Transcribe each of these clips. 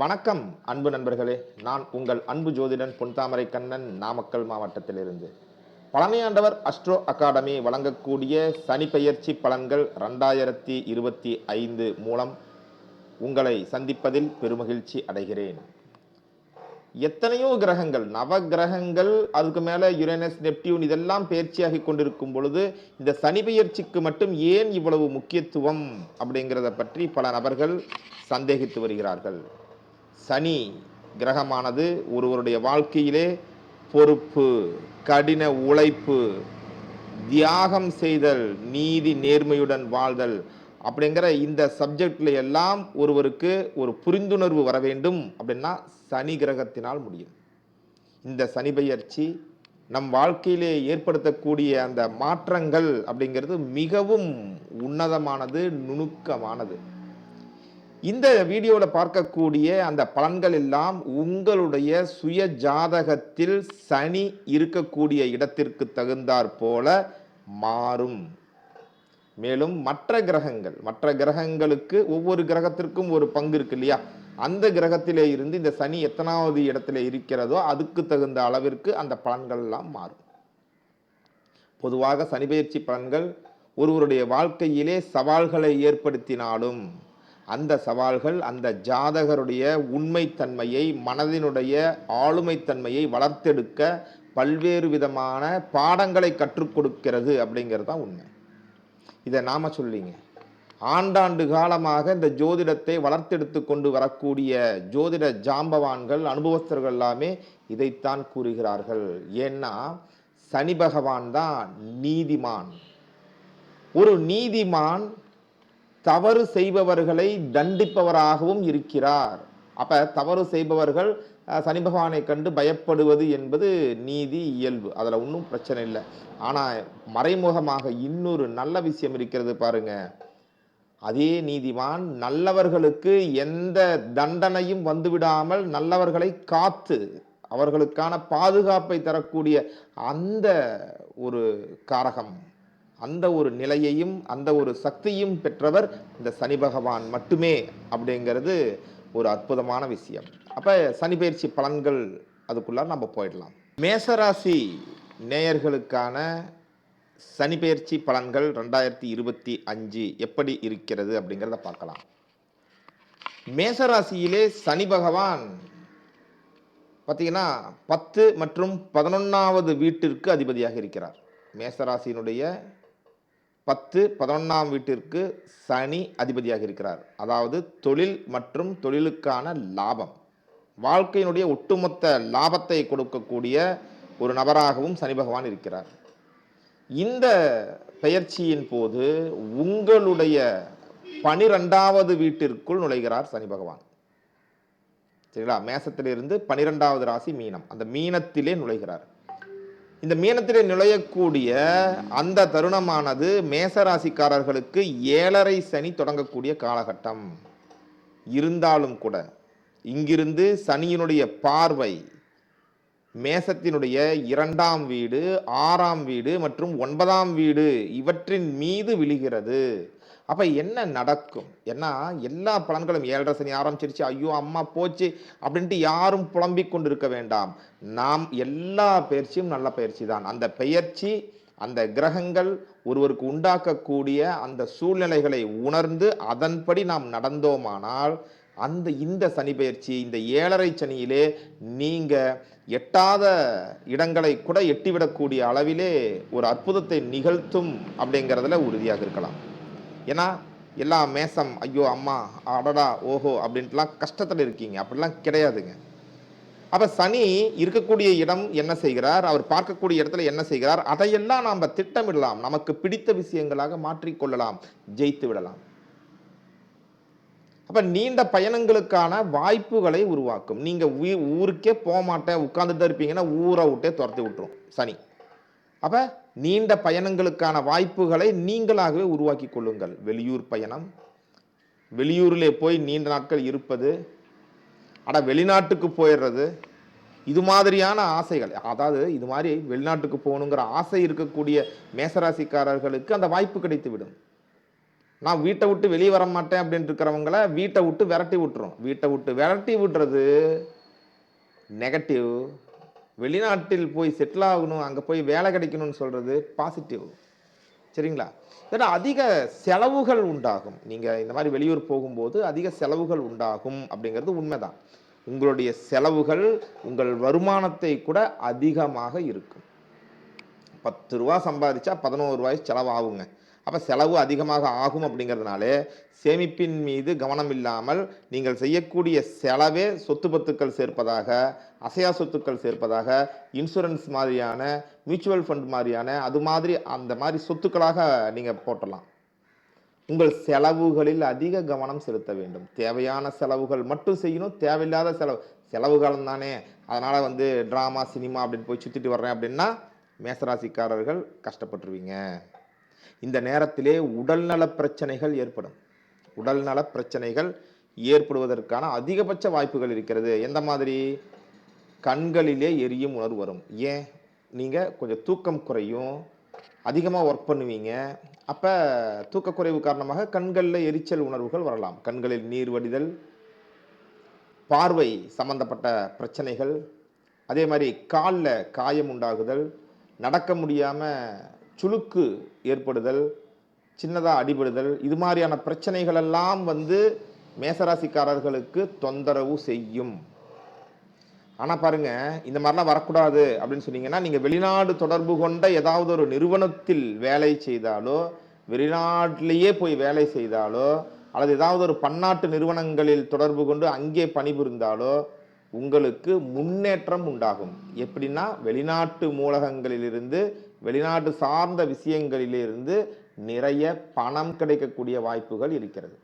வணக்கம் அன்பு நண்பர்களே. நான் உங்கள் அன்பு ஜோதிடன் பொன்தாமரை கண்ணன் நாமக்கல் மாவட்டத்திலிருந்து. பழனியாண்டவர் அஸ்ட்ரோ அகாடமி வழங்கக்கூடிய சனி பெயர்ச்சி பலன்கள் ரெண்டாயிரத்தி இருபத்தி ஐந்து மூலம் உங்களை சந்திப்பதில் பெருமகிழ்ச்சி அடைகிறேன். எத்தனையோ கிரகங்கள் நவ கிரகங்கள் அதுக்கு மேலே யுரேனஸ் நெப்டியூன் இதெல்லாம் பயிற்சியாகி கொண்டிருக்கும் பொழுது இந்த சனி பெயர்ச்சிக்கு மட்டும் ஏன் இவ்வளவு முக்கியத்துவம் அப்படிங்கிறத பற்றி பல நபர்கள் சந்தேகித்து வருகிறார்கள். சனி கிரகமானது ஒருவருடைய வாழ்க்கையிலே பொறுப்பு கடின உழைப்பு தியாகம் செய்தல் நீதி நேர்மையுடன் வாழ்தல் அப்படிங்கிற இந்த சப்ஜெக்டில் எல்லாம் ஒருவருக்கு ஒரு புரிந்துணர்வு வர வேண்டும் அப்படின்னா சனி கிரகத்தினால் முடியும். இந்த சனி பயிற்சி நம் வாழ்க்கையிலே ஏற்படுத்தக்கூடிய அந்த மாற்றங்கள் அப்படிங்கிறது மிகவும் உன்னதமானது நுணுக்கமானது. இந்த வீடியோவில் பார்க்கக்கூடிய அந்த பலன்கள் எல்லாம் உங்களுடைய சுய ஜாதகத்தில் சனி இருக்கக்கூடிய இடத்திற்கு தகுந்தாற் போல மாறும். மேலும் மற்ற கிரகங்கள் மற்ற கிரகங்களுக்கு ஒவ்வொரு கிரகத்திற்கும் ஒரு பங்கு இருக்கு இல்லையா? அந்த கிரகத்திலே இருந்து இந்த சனி எத்தனாவது இடத்துல இருக்கிறதோ அதுக்கு தகுந்த அளவிற்கு அந்த பலன்கள் எல்லாம் மாறும். பொதுவாக சனி பயிற்சி பலன்கள் ஒருவருடைய வாழ்க்கையிலே சவால்களை ஏற்படுத்தினாலும் அந்த சவால்கள் அந்த ஜாதகருடைய உண்மைத்தன்மையை மனதினுடைய ஆளுமைத்தன்மையை வளர்த்தெடுக்க பல்வேறு விதமான பாடங்களை கற்றுக் கொடுக்கிறது அப்படிங்கிறது தான் உண்மை. இதை நாம் சொல்லிங்க. ஆண்டாண்டு காலமாக இந்த ஜோதிடத்தை வளர்த்தெடுத்து கொண்டு வரக்கூடிய ஜோதிட ஜாம்பவான்கள் அனுபவஸ்தர்கள் எல்லாமே இதைத்தான் கூறுகிறார்கள். ஏன்னா சனி பகவான் தான் நீதிமான். ஒரு நீதிமான் தவறு செய்பவர்களை தண்டிப்பவராகவும் இருக்கிறார். அப்ப தவறு செய்பவர்கள் சனி பகவானை கண்டு பயப்படுவது என்பது நீதி இயல்பு. அதில் ஒன்றும் பிரச்சனை இல்லை. ஆனால் மறைமுகமாக இன்னொரு நல்ல விஷயம் இருக்கிறது பாருங்க. அதே நீதிமான் நல்லவர்களுக்கு எந்த தண்டனையும் வந்துவிடாமல் நல்லவர்களை காத்து அவர்களுக்கான பாதுகாப்பை தரக்கூடிய அந்த ஒரு காரகம். அந்த ஒரு நிலையையும் அந்த ஒரு சக்தியும் பெற்றவர் இந்த சனி பகவான் மட்டுமே அப்படிங்கிறது ஒரு அற்புதமான விஷயம். அப்போ சனி பயிற்சி பலன்கள் அதுக்குள்ளார நம்ம போயிடலாம். மேசராசி நேயர்களுக்கான சனி பயிற்சி பலன்கள் ரெண்டாயிரத்தி இருபத்தி அஞ்சு எப்படி இருக்கிறது அப்படிங்கிறத பார்க்கலாம். மேசராசியிலே சனி பகவான் பார்த்தீங்கன்னா பத்து மற்றும் பதினொன்றாவது வீட்டிற்கு அதிபதியாக இருக்கிறார். மேசராசியினுடைய பத்து பதினொன்றாம் வீட்டிற்கு சனி அதிபதியாக இருக்கிறார். அதாவது தொழில் மற்றும் தொழிலுக்கான லாபம். வாழ்க்கையினுடைய ஒட்டுமொத்த லாபத்தை கொடுக்கக்கூடிய ஒரு நபராகவும் சனி பகவான் இருக்கிறார். இந்த பெயர்ச்சியின் போது உங்களுடைய பனிரெண்டாவது வீட்டிற்குள் நுழைகிறார் சனி பகவான். சரிங்களா? மேசத்திலிருந்து பனிரெண்டாவது ராசி மீனம். அந்த மீனத்திலே நுழைகிறார். இந்த மீனத்திலே நுழையக்கூடிய அந்த தருணமானது மேச ராசிக்காரர்களுக்கு ஏழரை சனி தொடங்கக்கூடிய காலகட்டம். இருந்தாலும் கூட இங்கிருந்து சனியினுடைய பார்வை மேசத்தினுடைய இரண்டாம் வீடு ஆறாம் வீடு மற்றும் ஒன்பதாம் வீடு இவற்றின் மீது விழுகிறது. அப்போ என்ன நடக்கும்? ஏன்னா எல்லா பலன்களும் ஏழரை சனி ஆரம்பிச்சிருச்சு. ஐயோ அம்மா போச்சு அப்படின்ட்டு யாரும் புலம்பிக் கொண்டிருக்க வேண்டாம். நாம் எல்லா பயிற்சியும் நல்ல பயிற்சி தான் அந்த பெயர்ச்சி அந்த கிரகங்கள் ஒருவருக்கு உண்டாக்கக்கூடிய அந்த சூழ்நிலைகளை உணர்ந்து அதன்படி நாம் நடந்தோமானால் அந்த இந்த சனி பயிற்சி இந்த ஏழரை சனியிலே நீங்க எட்டாத இடங்களை கூட எட்டிவிடக்கூடிய அளவிலே ஒரு அற்புதத்தை நிகழ்த்தும் அப்படிங்கிறதுல உறுதியாக இருக்கலாம். ஏன்னா எல்லா மேசம் ஐயோ அம்மா அடடா ஓஹோ அப்படின்ட்டுலாம் கஷ்டத்தில் இருக்கீங்க. அப்படிலாம் கிடையாதுங்க. அப்போ சனி இருக்கக்கூடிய இடம் என்ன செய்கிறார்? அவர் பார்க்கக்கூடிய இடத்துல என்ன செய்கிறார்? அதையெல்லாம் நாம் திட்டமிடலாம். நமக்கு பிடித்த விஷயங்களாக மாற்றிக்கொள்ளலாம். ஜெயித்து விடலாம். அப்போ நீண்ட பயணங்களுக்கான வாய்ப்புகளை உருவாக்கும். நீங்கள் ஊ- ஊருக்கே போக மாட்டேன் உட்காந்துட்டு தான் இருப்பீங்கன்னா ஊரை விட்டே துரத்தி விட்டுரும் சனி. அப்போ நீண்ட பயணங்களுக்கான வாய்ப்புகளை நீங்களாகவே உருவாக்கி கொள்ளுங்கள். வெளியூர் பயணம். வெளியூரிலே போய் நீண்ட நாட்கள் இருப்பது அட வெளிநாட்டுக்கு போயிடுறது இது மாதிரியான ஆசைகள். அதாவது இது மாதிரி வெளிநாட்டுக்கு போகணுங்கிற ஆசை இருக்கக்கூடிய மேசராசிக்காரர்களுக்கு அந்த வாய்ப்பு கிடைத்து விடும் நான் வீட்டை விட்டு வெளியே வர மாட்டேன் அப்படின்னு இருக்கிறவங்கள வீட்டை விட்டு விரட்டி விட்டுரும். வீட்டை விட்டு விரட்டி விடுறது நெகட்டிவ் வெளிநாட்டில் போய் செட்டில் ஆகணும் அங்கே போய் வேலை கிடைக்கணும்னு சொல்கிறது பாசிட்டிவ் சரிங்களா? ஏன்னா அதிக செலவுகள் உண்டாகும். நீங்கள் இந்த மாதிரி வெளியூர் போகும்போது அதிக செலவுகள் உண்டாகும் அப்படிங்கிறது உண்மைதான். உங்களுடைய செலவுகள் உங்கள் வருமானத்தை கூட அதிகமாக இருக்கும். பத்து ரூபா சம்பாதிச்சா பதினோரு ரூபாய் செலவாகுங்க. அப்போ செலவு அதிகமாக ஆகும் அப்படிங்கிறதுனாலே சேமிப்பின் மீது கவனம் இல்லாமல் நீங்கள் செய்யக்கூடிய செலவே சொத்து பத்துக்கள் சேர்ப்பதாக அசையா சொத்துக்கள் சேர்ப்பதாக இன்சூரன்ஸ் மாதிரியான மியூச்சுவல் ஃபண்ட் மாதிரியான அது மாதிரி அந்த மாதிரி சொத்துக்களாக நீங்கள் போட்டலாம். உங்கள் செலவுகளில் அதிக கவனம் செலுத்த வேண்டும். தேவையான செலவுகள் மட்டும் செய்யணும் தேவையில்லாத செலவு செலவு காலம் தானே. அதனால் வந்து ட்ராமா சினிமா அப்படின்னு போய் சுற்றிட்டு வர்றேன் அப்படின்னா மேசராசிக்காரர்கள் கஷ்டப்பட்டுருவீங்க. இந்த நேரத்திலே உடல்நல பிரச்சனைகள் ஏற்படும். உடல்நல பிரச்சனைகள் ஏற்படுவதற்கான அதிகபட்ச வாய்ப்புகள் இருக்கிறது. எந்த மாதிரி? கண்களிலே எரியும் உணர்வு வரும். ஏன்? நீங்கள் கொஞ்சம் தூக்கம் குறையும் அதிகமாக ஒர்க் பண்ணுவீங்க. அப்போ தூக்கக்குறைவு காரணமாக கண்களில் எரிச்சல் உணர்வுகள் வரலாம். கண்களில் நீர் வடிதல் பார்வை சம்பந்தப்பட்ட பிரச்சனைகள் அதே மாதிரி காலில் காயம் உண்டாகுதல் நடக்க முடியாமல் சுளுக்கு ஏற்படுதல் சின்னதாக அடிபடுதல் இது மாதிரியான பிரச்சனைகள் எல்லாம் வந்து மேசராசிக்காரர்களுக்கு தொந்தரவு செய்யும். ஆனால் பாருங்க இந்த மாதிரிலாம் வரக்கூடாது அப்படின்னு சொன்னீங்கன்னா நீங்கள் வெளிநாடு தொடர்பு கொண்ட ஏதாவது ஒரு நிறுவனத்தில் வேலை செய்தாலோ வெளிநாட்டிலேயே போய் வேலை செய்தாலோ அல்லது ஏதாவது ஒரு பன்னாட்டு நிறுவனங்களில் தொடர்பு கொண்டு அங்கே பணிபுரிந்தாலோ உங்களுக்கு முன்னேற்றம் உண்டாகும். எப்படின்னா வெளிநாட்டு மூலகங்களிலிருந்து வெளிநாட்டு சார்ந்த விஷயங்களிலிருந்து நிறைய பணம் கிடைக்கக்கூடிய வாய்ப்புகள் இருக்கிறது.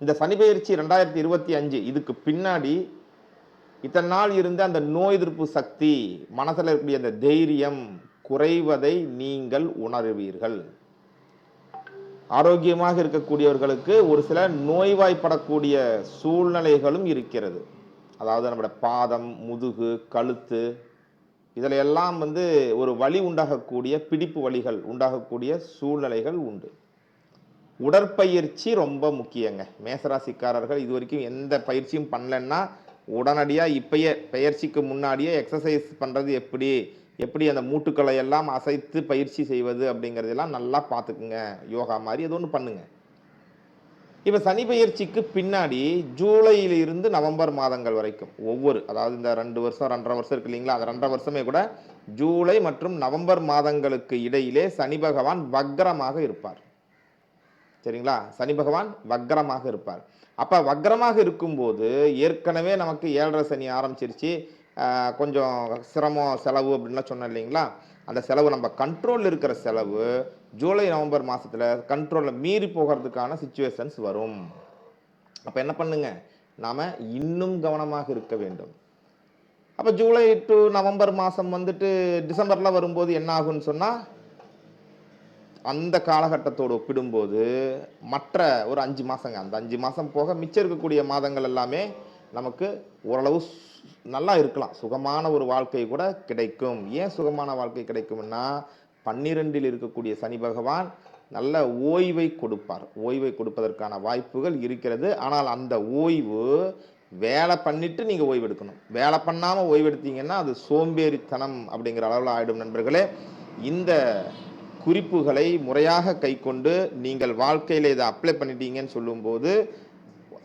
இந்த சனி பயிற்சி ரெண்டாயிரத்தி இருபத்தி அஞ்சு இதுக்கு பின்னாடி இத்தனை நாள் இருந்த அந்த நோய் எதிர்ப்பு சக்தி மனசில் இருக்கக்கூடிய அந்த தைரியம் குறைவதை நீங்கள் உணருவீர்கள். ஆரோக்கியமாக இருக்கக்கூடியவர்களுக்கு ஒரு சில நோய்வாய்ப்படக்கூடிய சூழ்நிலைகளும் இருக்கிறது. அதாவது நம்மளோட பாதம் முதுகு கழுத்து இதில் எல்லாம் வந்து ஒரு வழி உண்டாகக்கூடிய பிடிப்பு வழிகள் உண்டாகக்கூடிய சூழ்நிலைகள் உண்டு. உடற்பயிற்சி ரொம்ப முக்கியங்க. மேசராசிக்காரர்கள் இது வரைக்கும் எந்த பயிற்சியும் பண்ணலன்னா உடனடியாக இப்பயே பயிற்சிக்கு முன்னாடியே எக்ஸசைஸ் பண்ணுறது எப்படி எப்படி அந்த மூட்டுக்களை எல்லாம் அசைத்து பயிற்சி செய்வது அப்படிங்கிறதெல்லாம் நல்லா பார்த்துக்குங்க. யோகா மாதிரி ஏதோ ஒன்று பண்ணுங்கள் இப்போ சனி பயிற்சிக்கு பின்னாடி ஜூலையிலிருந்து நவம்பர் மாதங்கள் வரைக்கும் ஒவ்வொரு அதாவது இந்த ரெண்டு வருஷம் ரெண்டரை வருஷம் இருக்கு இல்லைங்களா? அந்த ரெண்டரை வருஷமே கூட ஜூலை மற்றும் நவம்பர் மாதங்களுக்கு இடையிலே சனி பகவான் வக்ரமாக இருப்பார். சரிங்களா? சனி பகவான் வக்ரமாக இருப்பார். அப்போ வக்ரமாக இருக்கும்போது ஏற்கனவே நமக்கு ஏழரை சனி ஆரம்பிச்சிருச்சு. கொஞ்சம் சிரமம் செலவு அப்படின்லாம் சொன்னேன் இல்லைங்களா? அந்த செலவு நம்ம கண்ட்ரோலில் இருக்கிற செலவு ஜூலை நவம்பர் மாதத்தில் கண்ட்ரோலில் மீறி போகிறதுக்கான சுச்சுவேஷன்ஸ் வரும். அப்போ என்ன பண்ணுங்க? நாம் இன்னும் கவனமாக இருக்க வேண்டும். அப்போ ஜூலை டு நவம்பர் மாதம் வந்துட்டு டிசம்பரில் வரும்போது என்ன ஆகும்னு சொன்னால் அந்த காலகட்டத்தோடு ஒப்பிடும்போது மற்ற ஒரு அஞ்சு மாதங்க அந்த அஞ்சு மாதம் போக மிச்சம் இருக்கக்கூடிய மாதங்கள் எல்லாமே நமக்கு ஓரளவு நல்லா இருக்கலாம். சுகமான ஒரு வாழ்க்கை கூட கிடைக்கும். ஏன் சுகமான வாழ்க்கை கிடைக்கும்னா பன்னிரெண்டில் இருக்கக்கூடிய சனி பகவான் நல்ல ஓய்வை கொடுப்பார். ஓய்வை கொடுப்பதற்கான வாய்ப்புகள் இருக்கிறது. ஆனால் அந்த ஓய்வு வேலை பண்ணிட்டு நீங்கள் ஓய்வெடுக்கணும். வேலை பண்ணாமல் ஓய்வெடுத்தீங்கன்னா அது சோம்பேறித்தனம் அப்படிங்கிற அளவில் ஆயிடும் நண்பர்களே. இந்த குறிப்புகளை முறையாக கைக்கொண்டு நீங்கள் வாழ்க்கையில் இதை அப்ளை பண்ணிட்டீங்கன்னு சொல்லும்போது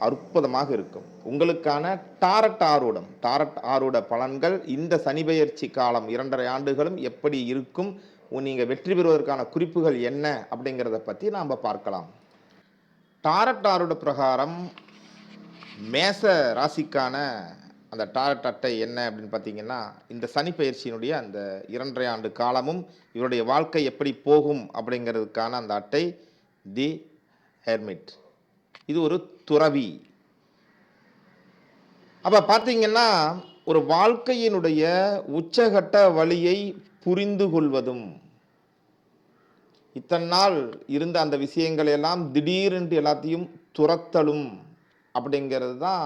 அற்புதமாக இருக்கும். உங்களுக்கான டாரட் ஆரூடம் டாரட் ஆரூட பலன்கள் இந்த சனி பெயர்ச்சி காலம் இரண்டரை ஆண்டுகளும் எப்படி இருக்கும்? நீங்கள் வெற்றி பெறுவதற்கான குறிப்புகள் என்ன அப்படிங்கிறத பற்றி நாம் பார்க்கலாம். டாரட்டாரோட பிரகாரம் மேச ராசிக்கான அந்த டாரட் அட்டை என்ன அப்படின்னு பார்த்தீங்கன்னா இந்த சனி பயிற்சியினுடைய அந்த இரண்டரை ஆண்டு காலமும் இவருடைய வாழ்க்கை எப்படி போகும் அப்படிங்கிறதுக்கான அந்த அட்டை தி ஹெர்மிட். இது ஒரு துறவி. அப்போ பார்த்தீங்கன்னா ஒரு வாழ்க்கையினுடைய உச்சகட்ட வழியை புரிந்து கொள்வதும் இத்தனை நாள் இருந்த அந்த விஷயங்களை எல்லாம் திடீரென்று எல்லாத்தையும் துரத்தலும் அப்படிங்கிறது தான்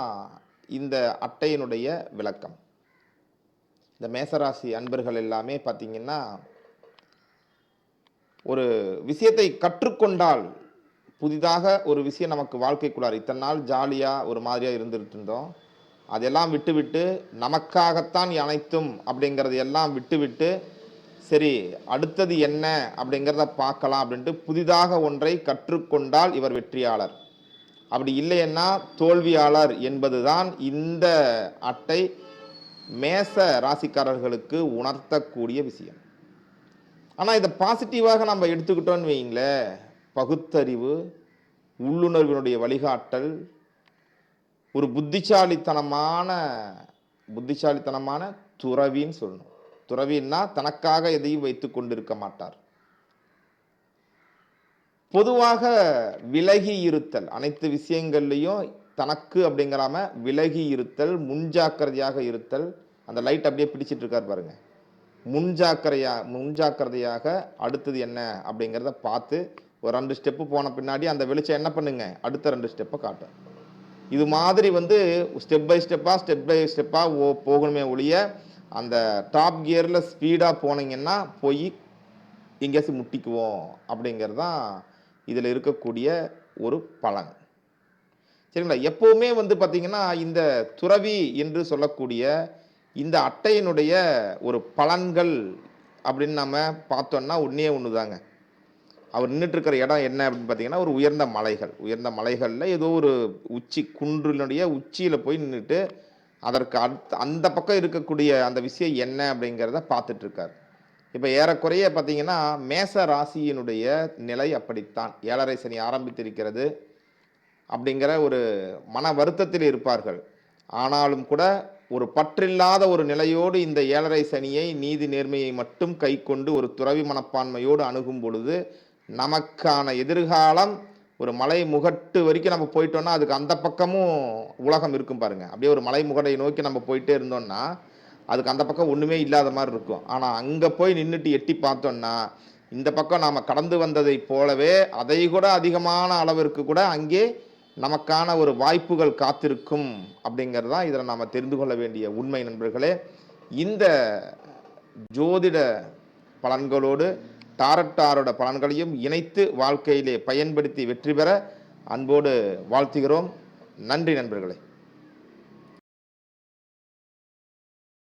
இந்த அட்டையினுடைய விளக்கம். இந்த மேசராசி அன்பர்கள் எல்லாமே பார்த்தீங்கன்னா ஒரு விஷயத்தை கற்றுக்கொண்டால் புதிதாக ஒரு விஷயம் நமக்கு வாழ்க்கைக்குள்ளார். இத்தனை நாள் ஜாலியாக ஒரு மாதிரியாக இருந்துகிட்டு இருந்தோம். அதெல்லாம் விட்டுவிட்டு நமக்காகத்தான் அனைத்தும் அப்படிங்கிறது எல்லாம் விட்டுவிட்டு சரி அடுத்தது என்ன அப்படிங்கிறத பார்க்கலாம் அப்படின்ட்டு புதிதாக ஒன்றை கற்றுக்கொண்டால் இவர் வெற்றியாளர். அப்படி இல்லைன்னா தோல்வியாளர் என்பதுதான் இந்த அட்டை மேச ராசிக்காரர்களுக்கு உணர்த்தக்கூடிய விஷயம். ஆனால் இதை பாசிட்டிவாக நம்ம எடுத்துக்கிட்டோன்னு வைங்களேன் பகுத்தறிவு உள்ளுணர்வினுடைய வழிகாட்டல் ஒரு புத்திசாலித்தனமான புத்திசாலித்தனமான துறவின்னு சொல்லணும். துறவின்னா தனக்காக எதையும் வைத்து கொண்டிருக்க மாட்டார். பொதுவாக விலகி இருத்தல் அனைத்து விஷயங்கள்லையும் தனக்கு அப்படிங்கிறாம விலகி இருத்தல் முன்ஜாக்கிரதையாக இருத்தல் அந்த லைட் அப்படியே பிடிச்சிட்டு இருக்கார் பாருங்க. முன்ஜாக்கிரையா முன்ஜாக்கிரதையாக அடுத்தது என்ன அப்படிங்கிறத பார்த்து ஒரு ரெண்டு ஸ்டெப்பு போன பின்னாடி அந்த வெளிச்சம் என்ன பண்ணுங்க? அடுத்த ரெண்டு ஸ்டெப்பை காட்டும். இது மாதிரி வந்து ஸ்டெப் பை ஸ்டெப்பாக ஸ்டெப் பை ஸ்டெப்பாக ஓ போகணுமே ஒழிய அந்த டாப் கியரில் ஸ்பீடாக போனீங்கன்னா போய் எங்கேயாச்சும் முட்டிக்குவோம் அப்படிங்கிறது தான் இதில் இருக்கக்கூடிய ஒரு பலன். சரிங்களா? எப்போவுமே வந்து பார்த்திங்கன்னா இந்த துறவி என்று சொல்லக்கூடிய இந்த அட்டையினுடைய ஒரு பலன்கள் அப்படின்னு நம்ம பார்த்தோன்னா ஒன்றே ஒன்று தாங்க அவர் நின்றுட்டு இருக்கிற இடம் என்ன அப்படின்னு பார்த்தீங்கன்னா ஒரு உயர்ந்த மலைகள். உயர்ந்த மலைகளில் ஏதோ ஒரு உச்சி குன்றினுடைய உச்சியில் போய் நின்றுட்டு அதற்கு அடுத்த அந்த பக்கம் இருக்கக்கூடிய அந்த விஷயம் என்ன அப்படிங்கிறத பார்த்துட்டு இருக்கார் இப்போ ஏறக்குறைய பார்த்தீங்கன்னா மேச ராசியினுடைய நிலை அப்படித்தான். ஏழரை சனி ஆரம்பித்திருக்கிறது அப்படிங்கிற ஒரு மன வருத்தத்தில் இருப்பார்கள். ஆனாலும் கூட ஒரு பற்றில்லாத ஒரு நிலையோடு இந்த ஏழரை சனியை நீதி நேர்மையை மட்டும் கை கொண்டு ஒரு துறவி மனப்பான்மையோடு அணுகும் பொழுது நமக்கான எதிர்காலம் ஒரு மலை முகட்டு வரைக்கும் நம்ம போயிட்டோம்னா அதுக்கு அந்த பக்கமும் உலகம் இருக்கும் பாருங்க. அப்படியே ஒரு மலை முகடை நோக்கி நம்ம போயிட்டே இருந்தோம்னா அதுக்கு அந்த பக்கம் ஒன்றுமே இல்லாத மாதிரி இருக்கும். ஆனால் அங்கே போய் நின்றுட்டு எட்டி பார்த்தோம்னா இந்த பக்கம் நாம் கடந்து வந்ததை போலவே அதை கூட அதிகமான அளவிற்கு கூட அங்கே நமக்கான ஒரு வாய்ப்புகள் காத்திருக்கும் அப்படிங்கிறது தான் இதில் நாம் தெரிந்து கொள்ள வேண்டிய உண்மை நண்பர்களே. இந்த ஜோதிட பலன்களோடு டாரட்டாரோட பலன்களையும் இணைத்து வாழ்க்கையிலே பயன்படுத்தி வெற்றி பெற அன்போடு வாழ்த்துகிறோம். நன்றி நண்பர்களே.